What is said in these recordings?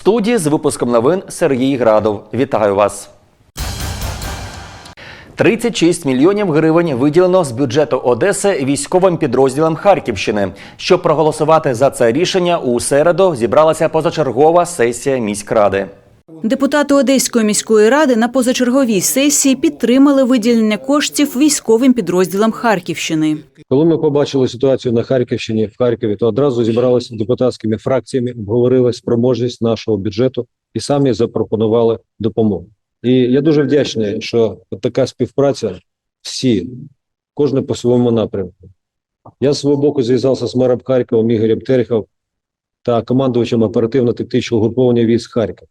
студії з випуском новин Сергій Градов. Вітаю вас. 36 мільйонів гривень виділено з бюджету Одеси військовим підрозділам Харківщини. Щоб проголосувати за це рішення, у середу зібралася позачергова сесія міськради. Депутати Одеської міської ради на позачерговій сесії підтримали виділення коштів військовим підрозділам Харківщини. Коли ми побачили ситуацію на Харківщині в Харкові, то одразу зібралися депутатськими фракціями, обговорили спроможність нашого бюджету і самі запропонували допомогу. І я дуже вдячний, що така співпраця всі, кожен по своєму напрямку. Я з свого боку зв'язався з мером Харкова Ігорем Терехов та командувачем оперативно-тактичного груповання військ Харків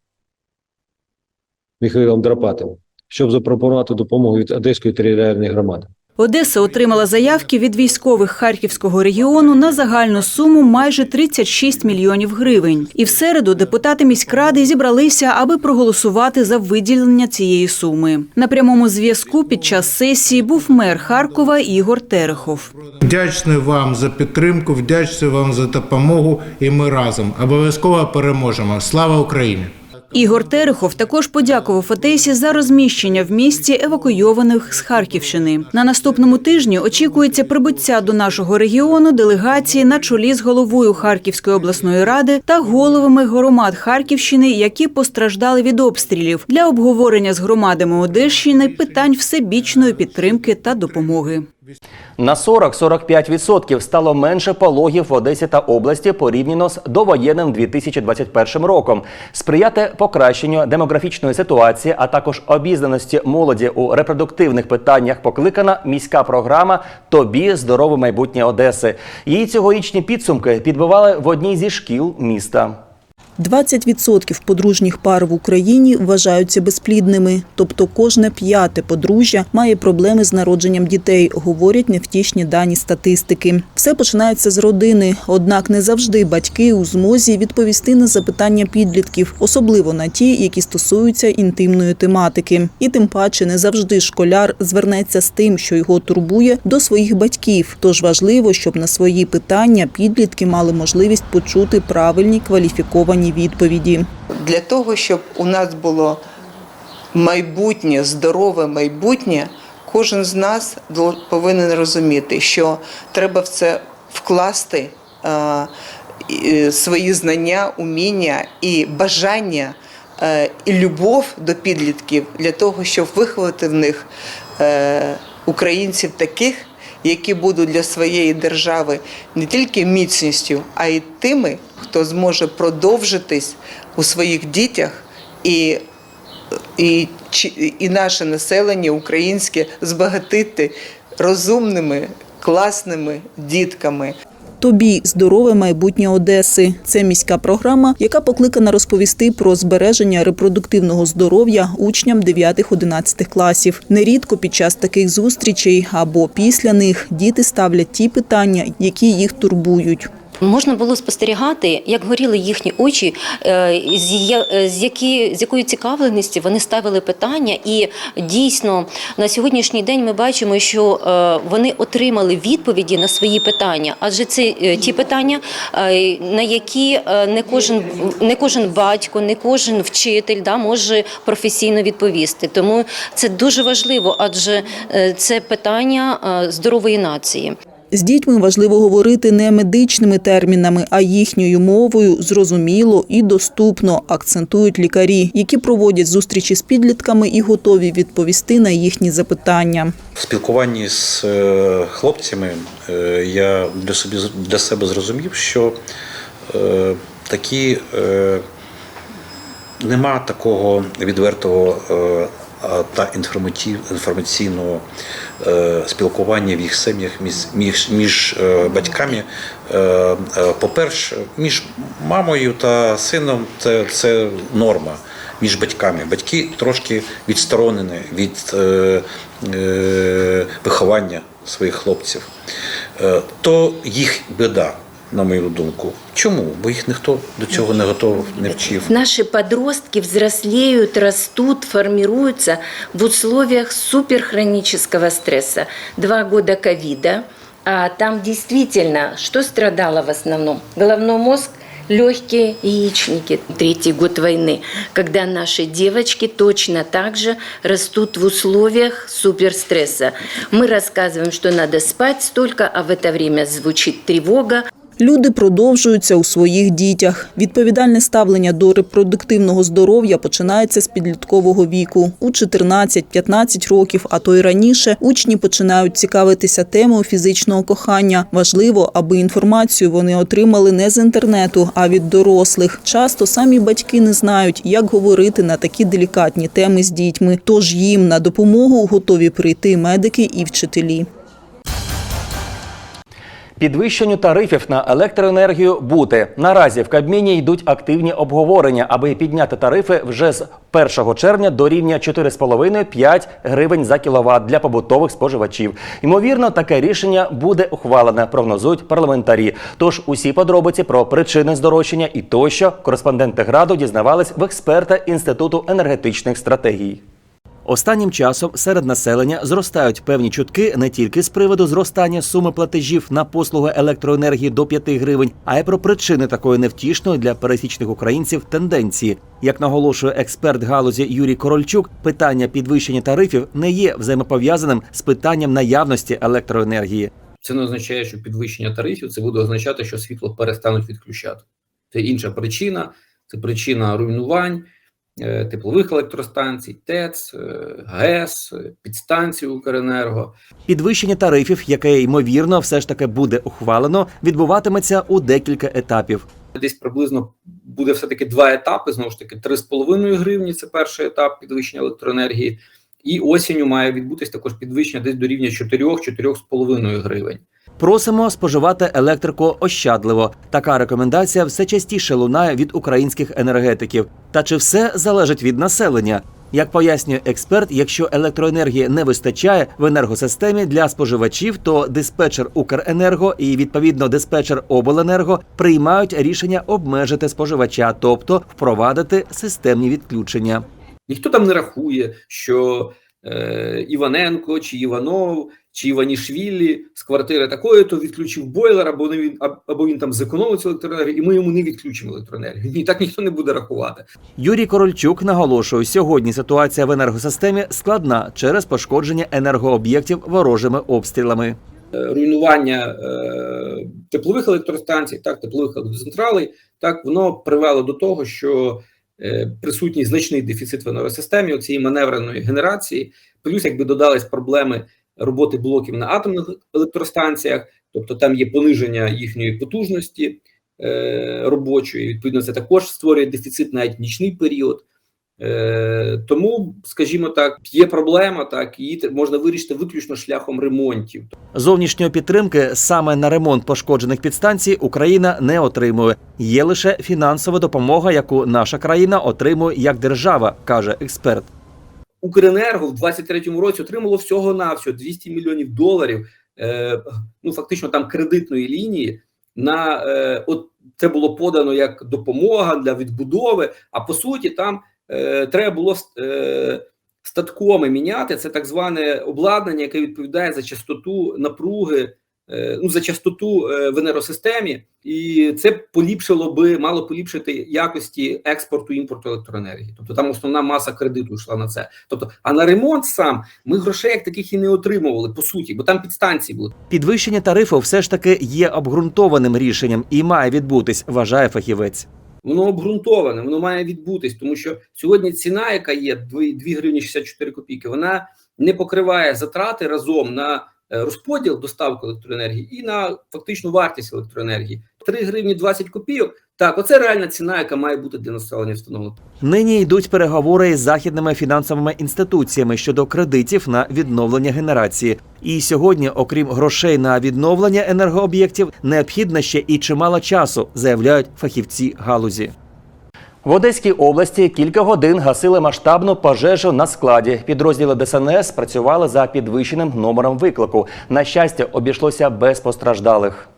Михайлом Драпатовим, щоб запропонувати допомогу від Одеської територіальної громади. Одеса отримала заявки від військових Харківського регіону на загальну суму майже 36 мільйонів гривень. І в середу депутати міськради зібралися, аби проголосувати за виділення цієї суми. На прямому зв'язку під час сесії був мер Харкова Ігор Терехов. Вдячний вам за підтримку, вдячний вам за допомогу, і ми разом обов'язково переможемо. Слава Україні! Ігор Терехов також подякував Одесі за розміщення в місті евакуйованих з Харківщини. На наступному тижні очікується прибуття до нашого регіону делегації на чолі з головою Харківської обласної ради та головами громад Харківщини, які постраждали від обстрілів для обговорення з громадами Одещини питань всебічної підтримки та допомоги. На 40-45% стало менше пологів в Одесі та області порівняно з довоєнним 2021 роком. Сприяти покращенню демографічної ситуації, а також обізнаності молоді у репродуктивних питаннях покликана міська програма Тобі здорове майбутнє Одеси. Її цьогорічні підсумки підбивали в одній зі шкіл міста. 20% подружніх пар в Україні вважаються безплідними, тобто кожне п'яте подружжя має проблеми з народженням дітей, говорять невтішні дані статистики. Все починається з родини, однак не завжди батьки у змозі відповісти на запитання підлітків, особливо на ті, які стосуються інтимної тематики. І тим паче не завжди школяр звернеться з тим, що його турбує, до своїх батьків. Тож важливо, щоб на свої питання підлітки мали можливість почути правильні кваліфіковані відповіді. для того, щоб у нас було майбутнє, здорове майбутнє, кожен з нас повинен розуміти, що треба в це вкласти е, свої знання, уміння і бажання. е, І любов до підлітків для того, щоб виховати в них е, українців таких, які будуть для своєї держави не тільки міцністю, а й тими, хто зможе продовжитись у своїх дітях і, і, і наше населення українське збагатити розумними, класними дітками. Тобі здорове майбутнє Одеси. Це міська програма, яка покликана розповісти про збереження репродуктивного здоров'я учням 9-11 класів. Нерідко під час таких зустрічей або після них діти ставлять ті питання, які їх турбують. Можна було спостерігати, як горіли їхні очі, е, з е, які з якою цікавленістю вони ставили питання, і дійсно на сьогоднішній день ми бачимо, що е, вони отримали відповіді на свої питання, адже це ті питання, на які не кожен не кожен батько, не кожен вчитель да може професійно відповісти. Тому це дуже важливо, адже це питання здорової нації. З дітьми важливо говорити не медичними термінами, а їхньою мовою зрозуміло і доступно, акцентують лікарі, які проводять зустрічі з підлітками і готові відповісти на їхні запитання. В спілкуванні з е, хлопцями е, я для, собі, для себе зрозумів, що е, такі нема такого відвертого та інформаційного е, спілкування в їх сім'ях між, між, е, батьками. Е, По-перше, між мамою та сином це, це норма між батьками. Батьки трошки відсторонені від виховання своїх хлопців. То їх біда, на мою думку. Чому? Бо їх ніхто до цього не готов, не вчив. Наши подростки взрослеют, растут, формируются в условиях суперхронического стресса. Два года ковида, а там действительно, что страдало в основном? Головной мозг, легкие яичники. Третий год войны, когда наши девочки точно так же растут в условиях суперстресса. Мы рассказываем, что надо спать столько, а в это время звучит тревога. Люди продовжуються у своїх дітях. Відповідальне ставлення до репродуктивного здоров'я починається з підліткового віку. У 14-15 років, а то й раніше, учні починають цікавитися темою фізичного кохання. Важливо, аби інформацію вони отримали не з інтернету, а від дорослих. Часто самі батьки не знають, як говорити на такі делікатні теми з дітьми. Тож їм на допомогу готові прийти медики і вчителі. Підвищенню тарифів на електроенергію бути наразі в Кабміні йдуть активні обговорення, аби підняти тарифи вже з 1 червня до рівня 4,5-5 гривень за кіловат для побутових споживачів. Ймовірно, таке рішення буде ухвалене, прогнозують парламентарі. Тож усі подробиці про причини здорожчання і тощо кореспонденти граду дізнавались в експерта інституту енергетичних стратегій. Останнім часом серед населення зростають певні чутки не тільки з приводу зростання суми платежів на послуги електроенергії до 5 гривень, а й про причини такої невтішної для пересічних українців тенденції. Як наголошує експерт галузі Юрій Корольчук, питання підвищення тарифів не є взаємопов'язаним з питанням наявності електроенергії. Це не означає, що підвищення тарифів це буде означати, що світло перестануть відключати. Це інша причина, це причина руйнувань теплових електростанцій, ТЕЦ, е, ГЕС, е, підстанцій Укренерго. Підвищення тарифів, яке ймовірно все ж таки буде ухвалено, відбуватиметься у декілька етапів. Десь приблизно буде все-таки два етапи. Знову ж таки, 3,5 гривні це перший етап підвищення електроенергії. І осінню має відбутись також підвищення десь до рівня 4-4,5 гривень. Просимо споживати електрику ощадливо. Така рекомендація все частіше лунає від українських енергетиків. Та чи все залежить від населення? Як пояснює експерт, якщо електроенергії не вистачає в енергосистемі для споживачів, то диспетчер Укренерго і відповідно диспетчер Обленерго приймають рішення обмежити споживача, тобто впровадити системні відключення. Ніхто там не рахує, що е, Іваненко чи Іванов чи Іванішвілі з квартири такої, то відключив бойлер, або не він або він там зекономив цю електроенергію, і ми йому не відключимо електроенергію. Ні, так ніхто не буде рахувати. Юрій Корольчук наголошує, сьогодні ситуація в енергосистемі складна через пошкодження енергооб'єктів ворожими обстрілами. Е, руйнування е, теплових електростанцій, так теплових електроцентралей, так воно привело до того, що е, присутній значний дефіцит в енергосистемі цієї маневреної генерації. Плюс, якби додались проблеми роботи блоків на атомних електростанціях, тобто там є пониження їхньої потужності е, робочої. Відповідно, це також створює дефіцит навіть нічний період. Е, тому, скажімо так, є проблема, так її можна вирішити виключно шляхом ремонтів. Зовнішньої підтримки саме на ремонт пошкоджених підстанцій Україна не отримує. Є лише фінансова допомога, яку наша країна отримує як держава, каже експерт. Укренерго в 23-му році отримало всього навсього 200 мільйонів доларів. Е, ну фактично там кредитної лінії. На е, от це було подано як допомога для відбудови. А по суті, там е, треба було е, статкоми міняти. Це так зване обладнання, яке відповідає за частоту напруги, ну за частоту е, в енергосистемі, і це поліпшило би, мало поліпшити якості експорту імпорту електроенергії. Тобто там основна маса кредиту йшла на це. Тобто, а на ремонт сам ми грошей як таких і не отримували по суті, бо там підстанції були. Підвищення тарифу все ж таки є обґрунтованим рішенням і має відбутись, вважає фахівець. Воно обґрунтоване, воно має відбутись, тому що сьогодні ціна, яка є 2, 2 гривні 64 копійки, вона не покриває затрати разом на е, розподіл доставку електроенергії і на фактичну вартість електроенергії. 3 гривні 20 копійок. Так, оце реальна ціна, яка має бути для населення встановлена. Нині йдуть переговори із західними фінансовими інституціями щодо кредитів на відновлення генерації. І сьогодні, окрім грошей на відновлення енергооб'єктів, необхідно ще і чимало часу, заявляють фахівці галузі. В Одеській області кілька годин гасили масштабну пожежу на складі. Підрозділи ДСНС працювали за підвищеним номером виклику. На щастя, обійшлося без постраждалих.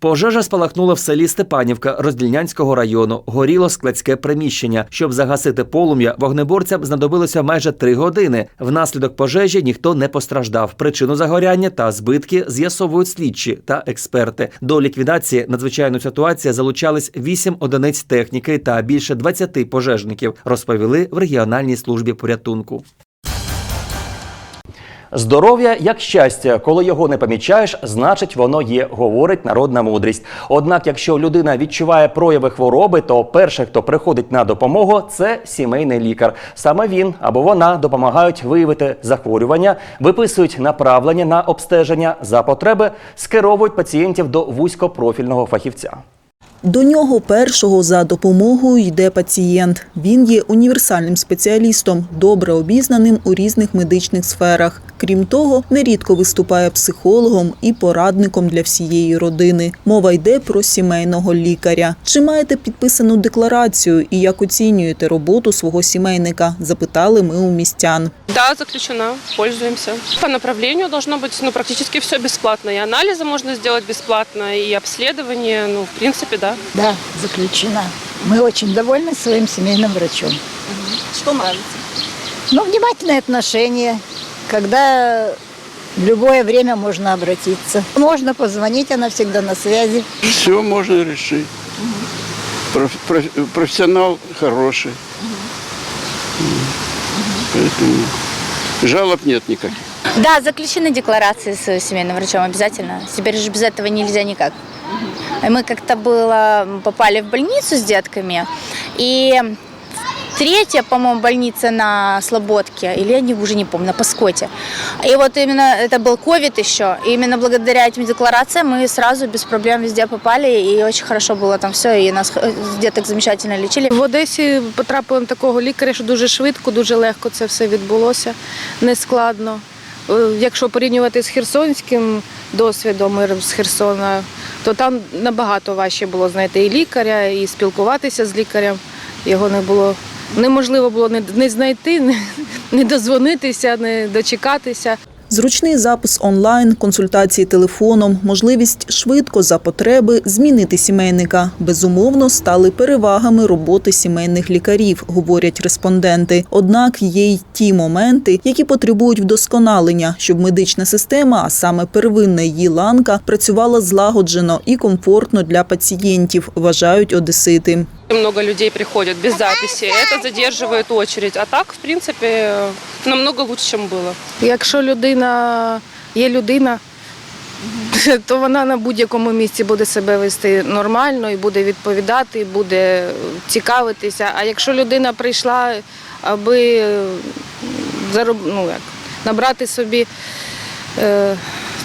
Пожежа спалахнула в селі Степанівка Роздільнянського району. Горіло складське приміщення. Щоб загасити полум'я, вогнеборцям знадобилося майже три години. Внаслідок пожежі ніхто не постраждав. Причину загоряння та збитки з'ясовують слідчі та експерти. До ліквідації надзвичайної ситуації залучались вісім одиниць техніки та більше 20 пожежників. Розповіли в регіональній службі порятунку. Здоров'я як щастя, коли його не помічаєш, значить воно є, говорить народна мудрість. Однак, якщо людина відчуває прояви хвороби, то перший, хто приходить на допомогу, це сімейний лікар. Саме він або вона допомагають виявити захворювання, виписують направлення на обстеження за потреби, скеровують пацієнтів до вузькопрофільного фахівця. До нього першого за допомогою йде пацієнт. Він є універсальним спеціалістом, добре обізнаним у різних медичних сферах. Крім того, нерідко виступає психологом і порадником для всієї родини. Мова йде про сімейного лікаря. Чи маєте підписану декларацію і як оцінюєте роботу свого сімейника? Запитали ми у містян. Да, заключена, пользуемся. По направлению должно быть ну, практически все бесплатно. И анализы можно сделать бесплатно, и обследование, ну, в принципе, да. Да, заключена. Мы очень довольны своим семейным врачом. Что нравится? Ну, внимательное отношение, когда в любое время можно обратиться. Можно позвонить, она всегда на связи. Все можно решить. Проф- проф- профессионал хороший. Поэтому жалоб нет никаких. Да, заключены декларации с семейным врачом обязательно. Теперь же без этого нельзя никак. И Мы как-то было попали в больницу с детками, и третья, по-моему, больница на Слободке, или я не, уже не помню, на Паскоте. И вот именно это был ковид еще, и именно благодаря этим декларациям мы сразу без проблем везде попали, и очень хорошо было там все, и нас э, деток замечательно лечили. В Одесі потрапили на такого лікаря, що дуже швидко, дуже легко це все відбулося, нескладно. Е, Якщо порівнювати з херсонським досвідом з Херсона, то там набагато важче було знайти і лікаря, і спілкуватися з лікарем. Його не було неможливо було не, знайти, не дозвонитися, не дочекатися. Зручний запис онлайн, консультації телефоном, можливість швидко за потреби змінити сімейника безумовно стали перевагами роботи сімейних лікарів, говорять респонденти. Однак є й ті моменти, які потребують вдосконалення, щоб медична система, а саме первинна її ланка, працювала злагоджено і комфортно для пацієнтів, вважають одесити. Много людей приходят без записи, это задерживает очередь. А так, в принципе, намного лучше, чем было. Якщо людина є людина, то вона на будь-якому місці буде себе вести нормально і буде відповідати, і буде цікавитися. А якщо людина прийшла, аби зароб... ну, як, набрати собі е,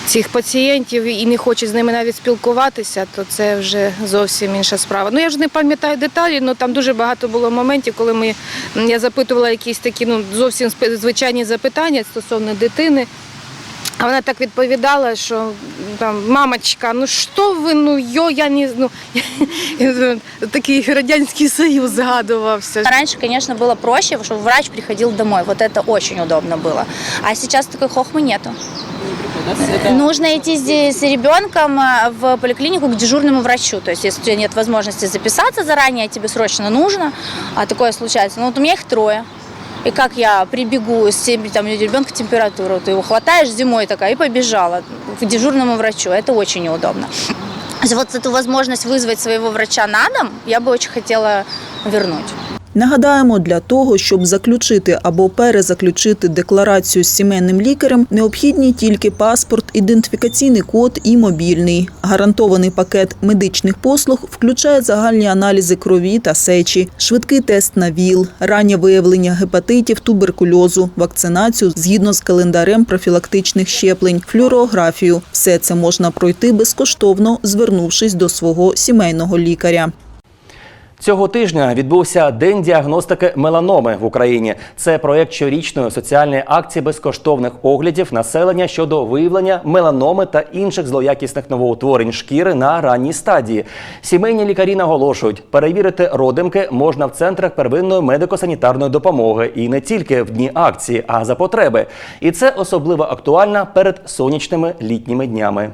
цих пацієнтів і не хоче з ними навіть спілкуватися, то це вже зовсім інша справа. Ну я ж не пам'ятаю деталі, але там дуже багато було моментів, коли ми я запитувала якісь такі ну зовсім спе- звичайні запитання стосовно дитини. А вона так відповідала, що там мамочка, ну що ви, ну йо, я не ну такий радянський союз згадувався. Раньше, конечно, было проще, чтобы врач приходил домой. Вот это очень удобно было. А сейчас такой хохмы нету. Нужно идти здесь с ребенком а, в поликлинику к дежурному врачу. То есть, если у тебя нет возможности записаться заранее, тебе срочно нужно, а такое случается. Ну, вот у меня их трое. И как я прибегу, тем- там у ребенка температура, ты его хватаешь зимой такая и побежала к дежурному врачу. Это очень неудобно. Вот эту возможность вызвать своего врача на дом я бы очень хотела вернуть. Нагадаємо, для того, щоб заключити або перезаключити декларацію з сімейним лікарем, необхідні тільки паспорт, ідентифікаційний код і мобільний. Гарантований пакет медичних послуг включає загальні аналізи крові та сечі, швидкий тест на ВІЛ, раннє виявлення гепатитів, туберкульозу, вакцинацію згідно з календарем профілактичних щеплень, флюорографію. Все це можна пройти безкоштовно, звернувшись до свого сімейного лікаря. Цього тижня відбувся День діагностики меланоми в Україні. Це проєкт щорічної соціальної акції безкоштовних оглядів населення щодо виявлення меланоми та інших злоякісних новоутворень шкіри на ранній стадії. Сімейні лікарі наголошують, перевірити родимки можна в центрах первинної медико-санітарної допомоги і не тільки в дні акції, а за потреби. І це особливо актуально перед сонячними літніми днями.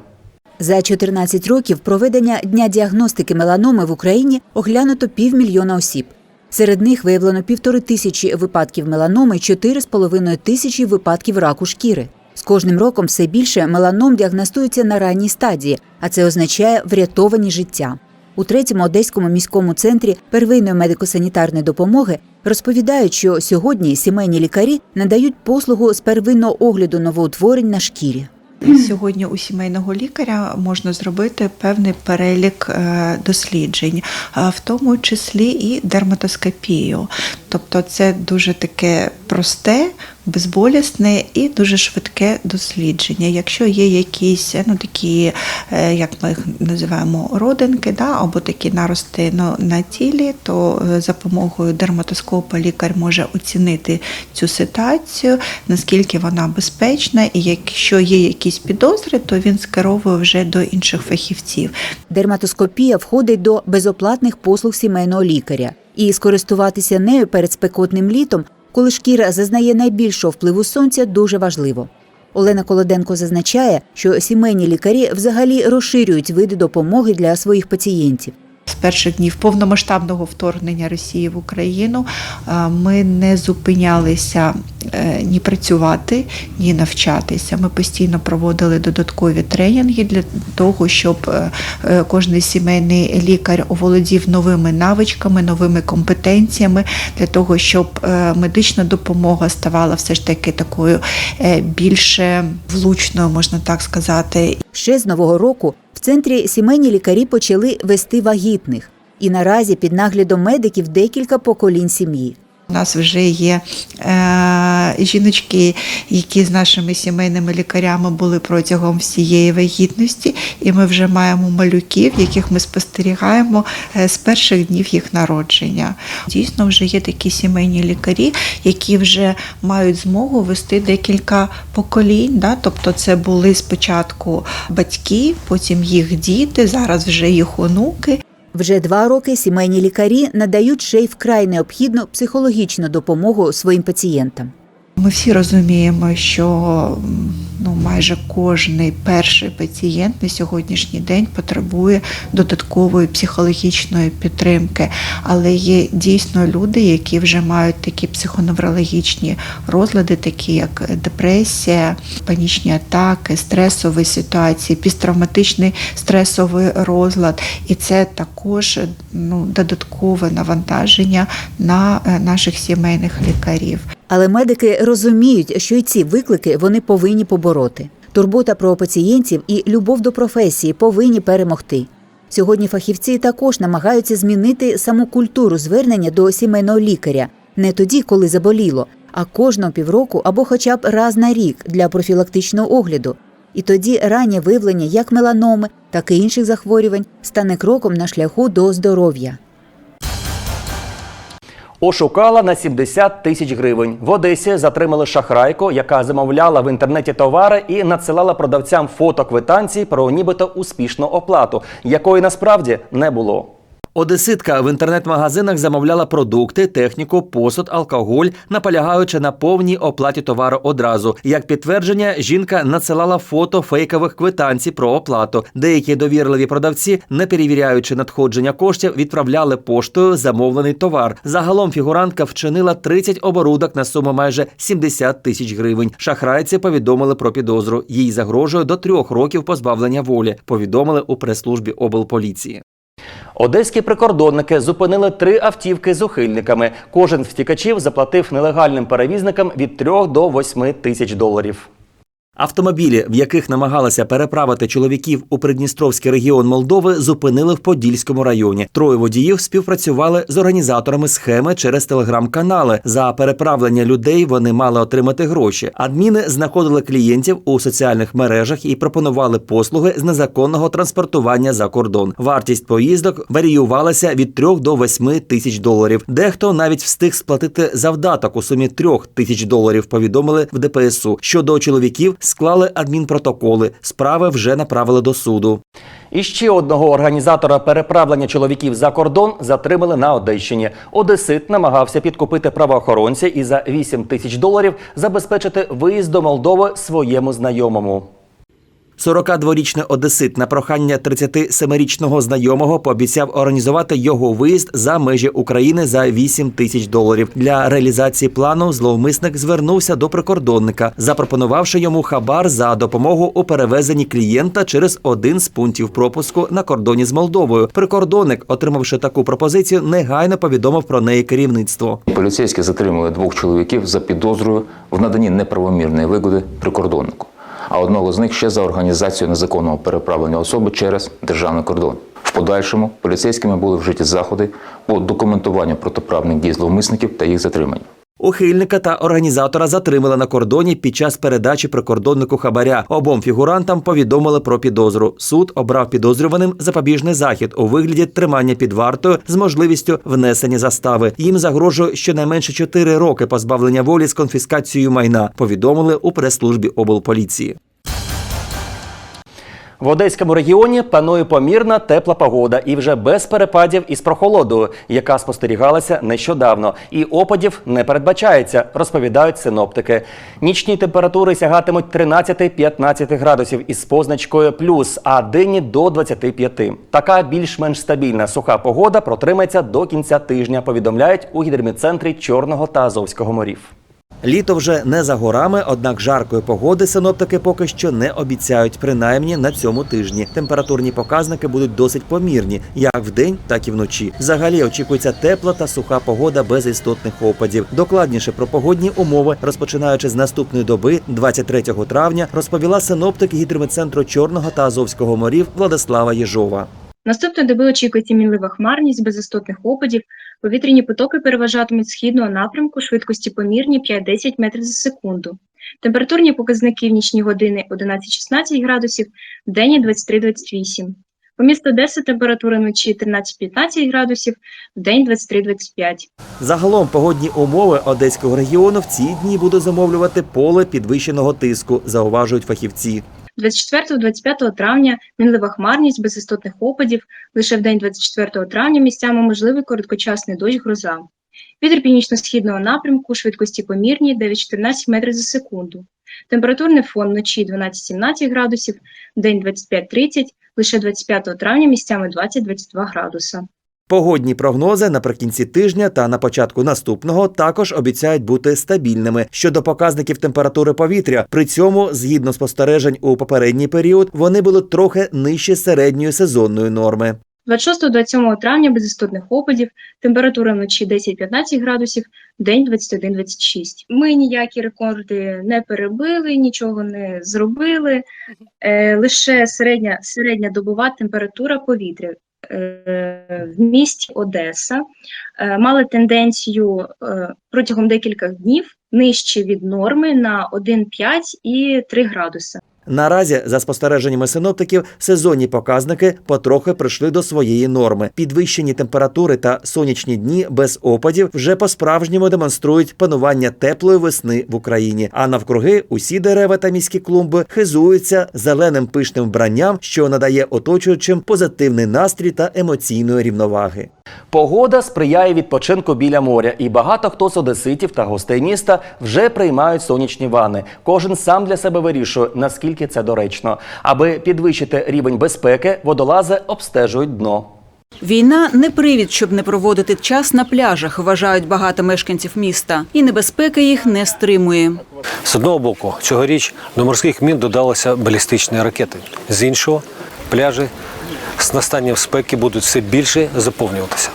За 14 років проведення дня діагностики меланоми в Україні оглянуто півмільйона осіб. Серед них виявлено півтори тисячі випадків меланоми, чотири з половиною тисячі випадків раку шкіри. З кожним роком все більше меланом діагностується на ранній стадії, а це означає врятовані життя. У третьому одеському міському центрі первинної медико-санітарної допомоги розповідають, що сьогодні сімейні лікарі надають послугу з первинного огляду новоутворень на шкірі. Сьогодні у сімейного лікаря можна зробити певний перелік е, досліджень, е, в тому числі і дерматоскопію. Тобто це дуже таке просте, безболісне і дуже швидке дослідження. Якщо є якісь ну, такі, е, як ми їх називаємо, родинки, да, або такі нарости ну, на тілі, то е, за допомогою дерматоскопа лікар може оцінити цю ситуацію, наскільки вона безпечна, і якщо є якісь підозри, то він скеровує вже до інших фахівців. Дерматоскопія входить до безоплатних послуг сімейного лікаря, і скористуватися нею перед спекотним літом, коли шкіра зазнає найбільшого впливу сонця, дуже важливо. Олена Колоденко зазначає, що сімейні лікарі взагалі розширюють види допомоги для своїх пацієнтів. З перших днів повномасштабного вторгнення Росії в Україну е, ми не зупинялися е, ні працювати, ні навчатися. Ми постійно проводили додаткові тренінги для того, щоб е, кожен сімейний лікар оволодів новими навичками, новими компетенціями для того, щоб медична допомога ставала все ж таки такою більше влучною, можна так сказати, Ще з нового року в центрі сімейні лікарі почали вести вагітних, і наразі під наглядом медиків декілька поколінь сім'ї. У нас вже є е, жіночки, які з нашими сімейними лікарями були протягом всієї вагітності, і ми вже маємо малюків, яких ми спостерігаємо е, з перших днів їх народження. Дійсно, вже є такі сімейні лікарі, які вже мають змогу вести декілька поколінь. Да? Тобто, це були спочатку батьки, потім їх діти, зараз вже їх онуки. Вже два роки сімейні лікарі надають ще й вкрай необхідну психологічну допомогу своїм пацієнтам. Ми всі розуміємо, що ну, майже кожний перший пацієнт на сьогоднішній день потребує додаткової психологічної підтримки, але є дійсно люди, які вже мають такі психоневрологічні розлади, такі як депресія, панічні атаки, стресові ситуації, пісттравматичний стресовий розлад, і це також ну, додаткове навантаження на е, наших сімейних лікарів. Але медики розуміють, що й ці виклики вони повинні побороти. Турбота про пацієнтів і любов до професії повинні перемогти. Сьогодні фахівці також намагаються змінити саму культуру звернення до сімейного лікаря не тоді, коли заболіло, а кожного півроку або хоча б раз на рік для профілактичного огляду. І тоді раннє виявлення як меланоми, так і інших захворювань стане кроком на шляху до здоров'я. Ошукала на 70 тисяч гривень. В Одесі затримали шахрайку, яка замовляла в інтернеті товари і надсилала продавцям фото квитанцій про нібито успішну оплату, якої насправді не було. Одеситка в інтернет-магазинах замовляла продукти, техніку, посуд, алкоголь, наполягаючи на повній оплаті товару одразу. Як підтвердження, жінка надсилала фото фейкових квитанцій про оплату. Деякі довірливі продавці, не перевіряючи надходження коштів, відправляли поштою замовлений товар. Загалом фігурантка вчинила 30 оборудок на суму майже 70 тисяч гривень. Шахрайці повідомили про підозру. Їй загрожує до трьох років позбавлення волі. Повідомили у прес-службі облполіції. Одеські прикордонники зупинили три автівки з ухильниками. Кожен з втікачів заплатив нелегальним перевізникам від 3 до 8 тисяч доларів. Автомобілі, в яких намагалися переправити чоловіків у Придністровський регіон Молдови, зупинили в Подільському районі. Троє водіїв співпрацювали з організаторами схеми через телеграм-канали. За переправлення людей вони мали отримати гроші. Адміни знаходили клієнтів у соціальних мережах і пропонували послуги з незаконного транспортування за кордон. Вартість поїздок варіювалася від 3 до 8 тисяч доларів. Дехто навіть встиг сплатити завдаток у сумі 3 тисяч доларів. Повідомили в ДПСУ. Щодо чоловіків склали адмінпротоколи. Справи вже направили до суду. І ще одного організатора переправлення чоловіків за кордон затримали на Одещині. Одесит намагався підкупити правоохоронця і за 8 тисяч доларів забезпечити виїзд до Молдови своєму знайомому. 42-річний одесит на прохання 37-річного знайомого пообіцяв організувати його виїзд за межі України за 8 тисяч доларів. Для реалізації плану зловмисник звернувся до прикордонника, запропонувавши йому хабар за допомогу у перевезенні клієнта через один з пунктів пропуску на кордоні з Молдовою. Прикордонник, отримавши таку пропозицію, негайно повідомив про неї керівництво. Поліцейські затримали двох чоловіків за підозрою в наданні неправомірної вигоди прикордоннику, а одного з них ще за організацію незаконного переправлення особи через державний кордон. В подальшому поліцейськими були вжиті заходи по документуванню протиправних дій зловмисників та їх затримання. Ухильника та організатора затримали на кордоні під час передачі прикордоннику хабаря. Обом фігурантам повідомили про підозру. Суд обрав підозрюваним запобіжний захід у вигляді тримання під вартою з можливістю внесення застави. Їм загрожує щонайменше 4 роки позбавлення волі з конфіскацією майна. Повідомили у прес-службі облполіції. В Одеському регіоні панує помірна тепла погода і вже без перепадів із прохолодою, яка спостерігалася нещодавно. І опадів не передбачається, розповідають синоптики. Нічні температури сягатимуть 13-15 градусів із позначкою плюс, а денні до 25. Така більш-менш стабільна суха погода протримається до кінця тижня, повідомляють у гідромедцентрі Чорного та Азовського морів. Літо вже не за горами, однак жаркої погоди синоптики поки що не обіцяють, принаймні на цьому тижні. Температурні показники будуть досить помірні, як вдень, так і вночі. Взагалі очікується тепла та суха погода без істотних опадів. Докладніше про погодні умови, розпочинаючи з наступної доби, 23 травня, розповіла синоптик гідрометцентру Чорного та Азовського морів Владислава Єжова. Наступної доби очікується мінлива хмарність без істотних опадів. Повітряні потоки переважатимуть східного напрямку, швидкості помірні 5-10 метрів за секунду. Температурні показники в нічні години 11-16 градусів, в день 23-28. По місту Одеси температура вночі 13-15 градусів, в день 23-25. Загалом погодні умови одеського регіону в ці дні будуть замовлювати поле підвищеного тиску, зауважують фахівці. 24-25 травня мінлива хмарність без істотних опадів, лише в день 24 травня місцями можливий короткочасний дощ гроза. Вітер північно-східного напрямку, швидкості помірні 9-14 метрів за секунду. Температурний фон вночі 12-17 градусів, день 25-30, лише 25 травня місцями 20-22 градуса. Погодні прогнози наприкінці тижня та на початку наступного також обіцяють бути стабільними щодо показників температури повітря. При цьому, згідно спостережень у попередній період, вони були трохи нижче середньої сезонної норми. 26-27 травня без істотних опадів, температура вночі 10-15 градусів, день 21-26. Ми ніякі рекорди не перебили, нічого не зробили. Е, лише середня, середня добова температура повітря в місті Одеса е, мали тенденцію е, протягом декількох днів нижче від норми на 1,5 і 3 градуси. Наразі, за спостереженнями синоптиків, сезонні показники потрохи прийшли до своєї норми. Підвищені температури та сонячні дні без опадів вже по-справжньому демонструють панування теплої весни в Україні. А навкруги усі дерева та міські клумби хизуються зеленим пишним вбранням, що надає оточуючим позитивний настрій та емоційної рівноваги. Погода сприяє відпочинку біля моря, і багато хто з одеситів та гостей міста вже приймають сонячні ванни. Кожен сам для себе вирішує, наскільки це доречно. Аби підвищити рівень безпеки, водолази обстежують дно. Війна не привід, щоб не проводити час на пляжах, вважають багато мешканців міста, і небезпека їх не стримує. З одного боку, цьогоріч до морських мін додалися балістичні ракети. З іншого, пляжі з настанням спеки будуть все більше заповнюватися.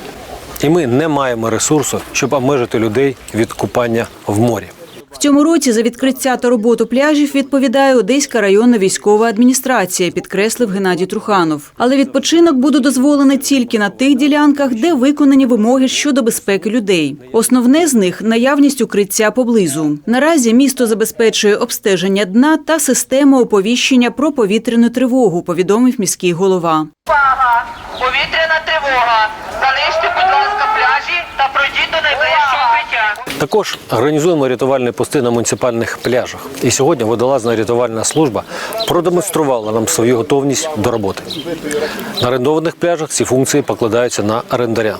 І ми не маємо ресурсу, щоб обмежити людей від купання в морі. В цьому році за відкриття та роботу пляжів відповідає Одеська районна військова адміністрація, підкреслив Геннадій Труханов. Але відпочинок буде дозволений тільки на тих ділянках, де виконані вимоги щодо безпеки людей. Основне з них наявність укриття поблизу. Наразі місто забезпечує обстеження дна та систему оповіщення про повітряну тривогу. Повідомив міський голова. Увага! Повітряна тривога! Залиште, будь ласка, пляжі та пройдіть до найближчого. Також організуємо рятувальні пости на муніципальних пляжах. І сьогодні водолазна рятувальна служба продемонструвала нам свою готовність до роботи. На орендованих пляжах ці функції покладаються на орендаря.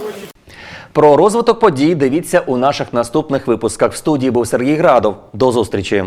Про розвиток подій дивіться у наших наступних випусках. В студії був Сергій Градов. До зустрічі.